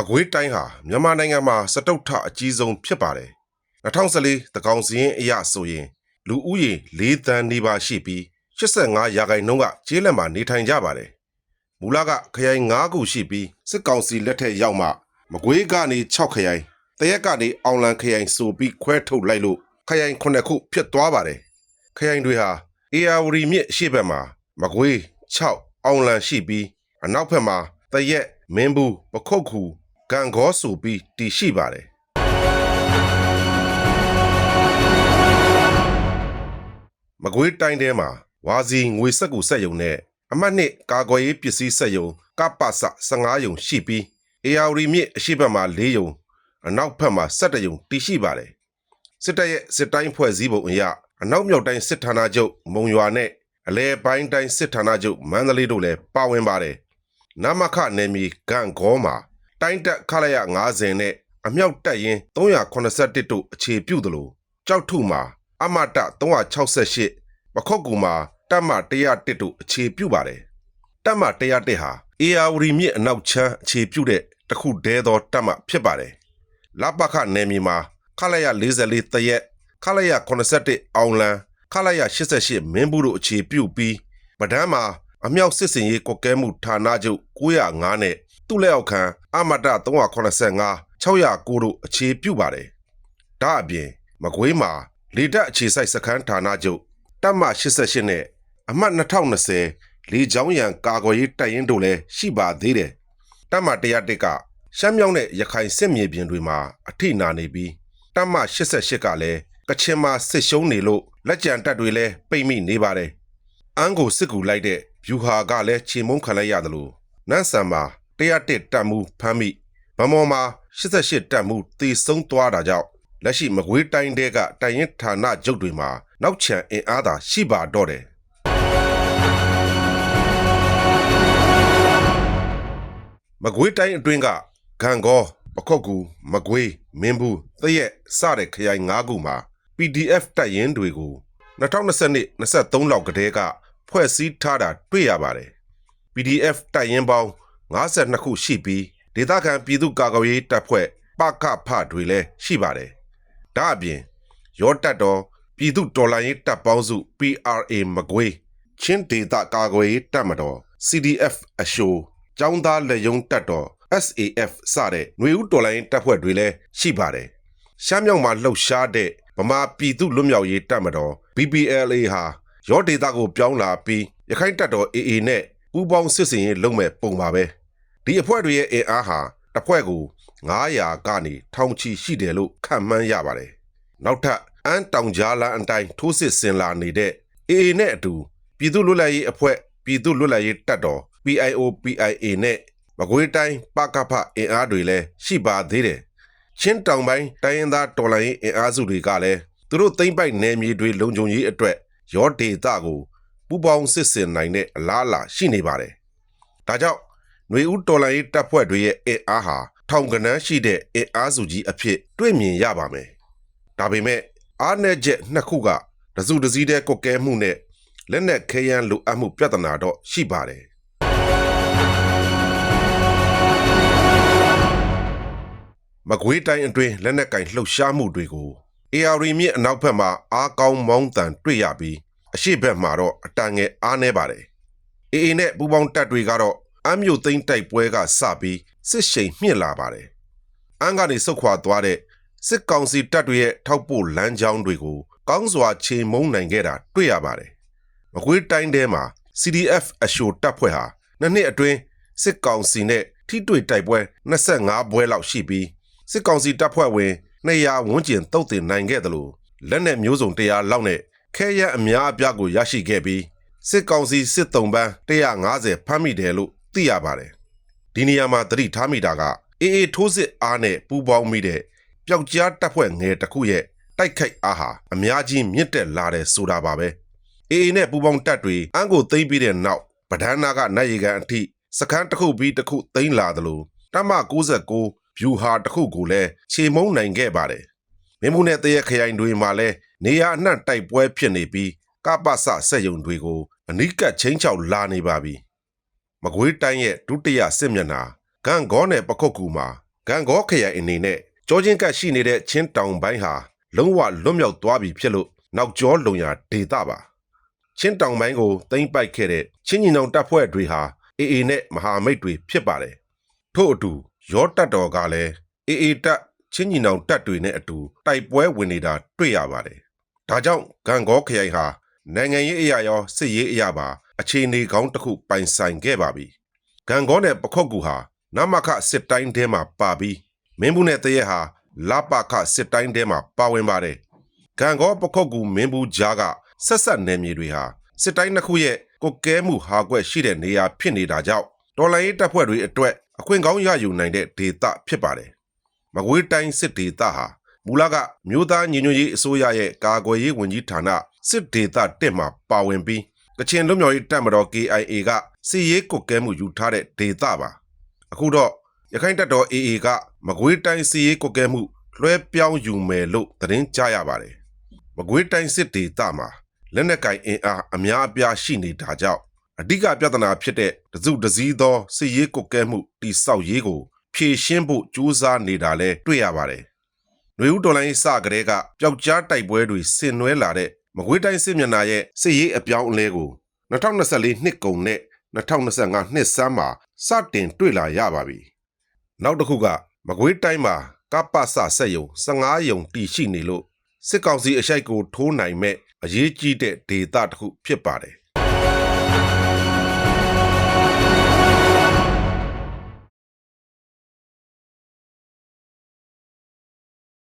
မကွေးတိုင်းဟာမြန်မာနိုင်ငံမှာစတုတ္ထအကြီးဆုံးဖြစ်ပါတယ်2014တကောင်စီရင်အရဆိုရင် လူဦးရေ၄တန်းနီးပါးရှိပြီး85ရာခိုင်နှုန်းကကျေးလက်မှာနေထိုင်ကြပါတယ်မူလကခရိုင်9ခုရှိပြီးစစ်ကောင်စီလက်ထက်ရောက်မှမကွေးကနေ6ခရိုင်တရက်ကနေအောင်လံခရိုင်ဆိုပြီးခွဲထုတ်လိုက်လို့ခရိုင်9ခုဖြစ်သွားပါတယ်ခရိုင်တွေဟာအေယာဝတီမြစ်အရှေ့ဘက်မှာမကွေး6အောင်လံရှိပြီးအနောက်ဘက်မှာတရက်မင်းဘူးပခုတ်ခု ဂံကောဆိုပြီးတည်ရှိပါတယ်မကွေးတိုင်းထဲမှာဝါစီငွေစက်ကူစက်ယုံနဲ့အမှတ်နှစ်ကာကွယ်ရေးပစ္စည်းစက်ယုံကပ္ပစ15ယုံရှိပြီးအေယာဝတီမြစ်အရှေ့ဘက်မှာ4ယုံအနောက်ဘက်မှာ17ယုံတည်ရှိပါတယ်စစ်တပ်ရဲ့စစ်တိုင်းဖွဲ့စည်းပုံအရအနောက်မြောက်တိုင်းစစ်ဌာနချုပ်မုံရွာနဲ့အလဲပိုင်းတိုင်းစစ်ဌာနချုပ်မန္တလေးတို့လည်းပါဝင်ပါတယ်နမခနယ်မြေဂန့်ဂေါမှာ တိုင်းတက်ခလိုက်ရ90နဲ့အမြောက်တက်ရင်381တို့အခြေပြုသလိုကြောက်ထုမှာအမတ368ပခုတ်ကူမှာတပ်မ101တို့အခြေပြုပါတယ်တပ်မ101ဟာအေယာဝတီမြစ်အနောက်ချမ်းအခြေပြုတဲ့တခုတည်းသောတပ်မဖြစ်ပါတယ်လပခနယ်မြေမှာခလိုက်ရ44တရက်ခလိုက်ရ81အောင်လံခလိုက်ရ88မင်းဘူးတို့အခြေပြုပြီးဗဒန်းမှာအမြောက်စစ်စင်ရေးကွက်ကဲမှုဌာနချုပ်905နဲ့ သူ့လက်အောက်ခံအမတ385 609တို့အခြေပြုပါတယ်။ဒါအပြင်မကွေးမှာလေတပ်အခြေစိုက်စခန်းဌာနချုပ်တပ်မ88နဲ့အမှတ်2020လေချောင်းရံကာကွယ်ရေးတပ်ရင်းတို့လည်းရှိပါသေးတယ်။တပ်မ101ကရှမ်းမြောက်နဲ့ရခိုင်စစ်မြေပြင်တွေမှာအထိနာနေပြီးတပ်မ88ကလည်းကချင်မှာစစ်ရှုံးနေလို့လက်ကြံတပ်တွေလည်းပိတ်မိနေပါတယ်။အန်းကိုစစ်ကူလိုက်တဲ့ဗျူဟာကလည်းချေမုန်းခံလိုက်ရတယ်လို့နန်းဆန်မှာ 101တပ်မှုဖမ်းမိဗမော်မှာ88တပ်မှုတေဆုံးသွားတာကြောင့်လက်ရှိမကွေးတိုင်းတဲကတိုင်ရင်ဌာနချုပ်တွေမှာနောက်ချန်အင်အားသာရှိပါတော့တယ်မကွေးတိုင်းအတွင်းကဂံကောပခုတ်ကူမကွေးမင်းဘူးသရက်စတဲ့ခရိုင်၅ခုမှာ PDF တပ်ရင်းတွေကို2022 23လောက်ကတည်းကဖွဲ့စည်းထားတာတွေ့ရပါတယ် PDF တပ်ရင်းပေါင်း 52ခုရှိပြီးဒေသခံပြည်သူ့ကာကွယ်ရေးတပ်ဖွဲ့ပကဖတွေလည်းရှိပါတယ်။ဒါအပြင်ရောတပ်တော်ပြည်သူ့တော်လှန်ရေးတပ်ပေါင်းစု PRA မကွေးချင်းဒေသကာကွယ်ရေးတပ်မတော် CDF အရှိုးចောင်းသားလက်ယုံတပ်တော် SAF စတဲ့ຫນွေဦးတော်လှန်ရေးတပ်ဖွဲ့တွေလည်းရှိပါတယ်။ရှမ်းမြောက်မှာလှုပ်ရှားတဲ့ဗမာပြည်သူ့လွတ်မြောက်ရေးတပ်မတော် BPLA ဟာရောဒေသကိုပြောင်းလာပြီးရခိုင်တပ်တော် AA နဲ့ပူးပေါင်းစစ်စင်ရေးလုပ်မဲ့ပုံပါပဲ ဒီအဖွဲ့တွေရဲ့အင်အားဟာတစ်ဖွဲ့ကို900ကနေထောင်ချီရှိတယ်လို့ခန့်မှန်းရပါတယ်နောက်ထပ်အန်းတောင်ကြားလန်းအတိုင်းထိုးစစ်ဆင်လာနေတဲ့ AA နဲ့အတူပြည်သူ့လွတ်လပ်ရေးအဖွဲ့ပြည်သူ့လွတ်လပ်ရေးတပ်တော် PIO PIA နဲ့မကွေးတိုင်းပကဖအင်အားတွေလည်းရှိပါသေးတယ်ချင်းတောင်ပိုင်းတိုင်းရင်းသားတော်လှန်ရေးအင်အားစုတွေကလည်းသူတို့သိမ့်ပိုက်နယ်မြေတွေလုံခြုံရေးအတွက်ရောဒေတာကိုပူပေါင်းစစ်ဆင်နိုင်တဲ့အလားအလာရှိနေပါတယ်။ဒါကြောင့် ຫນွေဦးတော်လိုင်းတပ်ဖွဲ့တွေရဲ့အင်အားဟာထောင်ကနန်းရှိတဲ့အင်အားစုကြီးအဖြစ်တွေ့မြင်ရပါမယ်။ဒါပေမဲ့အားနည်းချက်နှစ်ခုကတစုတစည်းတဲ့ကွက်ကဲမှုနဲ့လက်နက်ခဲယမ်းလိုအပ်မှုပြဿနာတော့ရှိပါတယ်။မကွေးတိုင်းအတွင်းလက်နက်ကင်လှုပ်ရှားမှုတွေကို AR မြစ်အနောက်ဘက်မှာအားကောင်းမောင်းတန်တွေ့ရပြီးအရှိဘက်မှာတော့အတန်ငယ်အားနေပါတယ်။ AA နဲ့ပူပေါင်းတပ်တွေကတော့ အမ်းမြို့သိမ်းတိုက်ပွဲကစပြီးစစ်ရှိန်မြင့်လာပါတယ်။အမ်းကနေဆုတ်ခွာသွားတဲ့စစ်ကောင်စီတပ်တွေရဲ့ထောက်ပို့လမ်းကြောင်းတွေကိုကောင်းစွာချေမုန်းနိုင်ခဲ့တာတွေ့ရပါတယ်။မကွေးတိုင်းထဲမှာ CDF အရှိုတပ်ဖွဲ့ဟာနှစ်နှစ်အတွင်းစစ်ကောင်စီနဲ့ထိတွေ့တိုက်ပွဲ25ပွဲလောက်ရှိပြီးစစ်ကောင်စီတပ်ဖွဲ့ဝင်200ဝန်းကျင်တုတ်တင်နိုင်ခဲ့တယ်လို့လက်နက်မျိုးစုံ100လောက်နဲ့ခဲယမ်းအများအပြားကိုရရှိခဲ့ပြီးစစ်ကောင်စီစစ်တုံးပန်း150ဖမ်းမိတယ်လို့ သိရပါတယ်။ဒီနေရာမှာသတိထားမိတာကအေးအေးထိုးစစ်အားနဲ့ပူးပေါင်းမိတဲ့ပျောက်ကြားတပ်ဖွဲ့ငယ်တစ်ခုရဲ့တိုက်ခိုက်အားဟာအများကြီးမြင့်တက်လာတယ်ဆိုတာပါပဲ။အေးအေးနဲ့ပူးပေါင်းတပ်တွေအန်းကိုသိမ်းပြီးတဲ့နောက်ပဒန်းနာကနိုင်ရီကန်အထိစခန်းတစ်ခုပြီးတစ်ခုသိမ်းလာသလိုတမ69ဗျူဟာတစ်ခုကိုလည်းခြေမုံနိုင်ခဲ့ပါတယ်။မင်းမှုနဲ့တရခရိုင်တွေမှာလည်းနေရအနှံ့တိုက်ပွဲဖြစ်နေပြီးကပ္ပစဆက်ယုံတွေကိုအနိကချင်းချောက်လာနေပါပြီ။ မကွေးတိုင်းရဲ့ဒုတိယစစ်မျက်နှာဂန်ဂေါနဲ့ပခုတ်ကူမှာဂန်ဂေါခရိုင်အနေနဲ့ကြောချင်းကပ်ရှိနေတဲ့ချင်းတောင်ပိုင်းဟာလုံးဝလွတ်မြောက်သွားပြီဖြစ်လို့နောက်ကျောလုံရဒေတာပါချင်းတောင်ပိုင်းကိုသိမ့်ပိုက်ခဲ့တဲ့ချင်းညီနောင်တပ်ဖွဲ့တွေဟာအေအေနဲ့မဟာမိတ်တွေဖြစ်ပါတယ်ထို့အတူရောတပ်တော်ကလည်းအေအေတပ်ချင်းညီနောင်တပ်တွေနဲ့အတူတိုက်ပွဲဝင်နေတာတွေ့ရပါတယ်ဒါကြောင့်ဂန်ဂေါခရိုင်ဟာနိုင်ငံရေးအရာရောစစ်ရေးအရာပါ အခြေအနေကောင်းတစ်ခုပိုင်ဆိုင်ခဲ့ပါပြီဂန်ဂေါနဲ့ပခုတ်ကူဟာနမခစစ်တိုင်းထဲမှာပါပြီးမင်းဘူးနဲ့တရက်ဟာလပခစစ်တိုင်းထဲမှာပါဝင်ပါတယ်ဂန်ဂေါပခုတ်ကူမင်းဘူးကြားကဆက်ဆက်နယ်မြေတွေဟာစစ်တိုင်းတစ်ခုရဲ့ကိုကဲမှုဟာကွက်ရှိတဲ့နေရာဖြစ်နေတာကြောင့်တော်လိုင်းရေးတပ်ဖွဲ့တွေအတွက်အခွင့်ကောင်းရယူနိုင်တဲ့ဒေသဖြစ်ပါတယ်မကွေးတိုင်းစစ်ဒေသဟာမူလကမြို့သားညီညွတ်ရေးအစိုးရရဲ့ကာကွယ်ရေးဝန်ကြီးဌာနစစ်ဒေသတက်မှာပါဝင်ပြီး ကချင်လွတ်မြောက်ရေးတပ်မတော် KIA ကစီရေးကုတ်ကဲမှုယူထားတဲ့ဒေသပါအခုတော့ရခိုင်တပ်တော် AA ကမကွေးတိုင်းစီရေးကုတ်ကဲမှုလွှဲပြောင်းယူမယ်လို့သတင်းကြားရပါတယ်မကွေးတိုင်းစစ်ဒေသမှာလက်နက်ကင်အင်အားအများအပြားရှိနေတာကြောင့်အဓိကပြဿနာဖြစ်တဲ့တစုတစည်းသောစီရေးကုတ်ကဲမှုတိဆောက်ရေးကိုဖြည့်ရှင်းဖို့ကြိုးစားနေတာလဲတွေ့ရပါတယ်ຫນွေဦးတော်လိုင်းစကတဲ့ကပျောက်ကြားတိုက်ပွဲတွေဆင်နွှဲလာတဲ့ မကွေးတိုင်းစစ်မျက်နှာရဲ့စစ်ရေးအပြောင်းအလဲကို2024နှစ်ကုန်နဲ့2025နှစ်ဆန်းမှာစတင်တွေ့လာရပါပြီ။နောက်တစ်ခုကမကွေးတိုင်းမှာကပ္ပစဆက်ယုံ15ယုံတည်ရှိနေလို့စစ်ကောင်စီအရှိုက်ကိုထိုးနိုင်မဲ့အရေးကြီးတဲ့ဒေသတစ်ခုဖြစ်ပါတယ်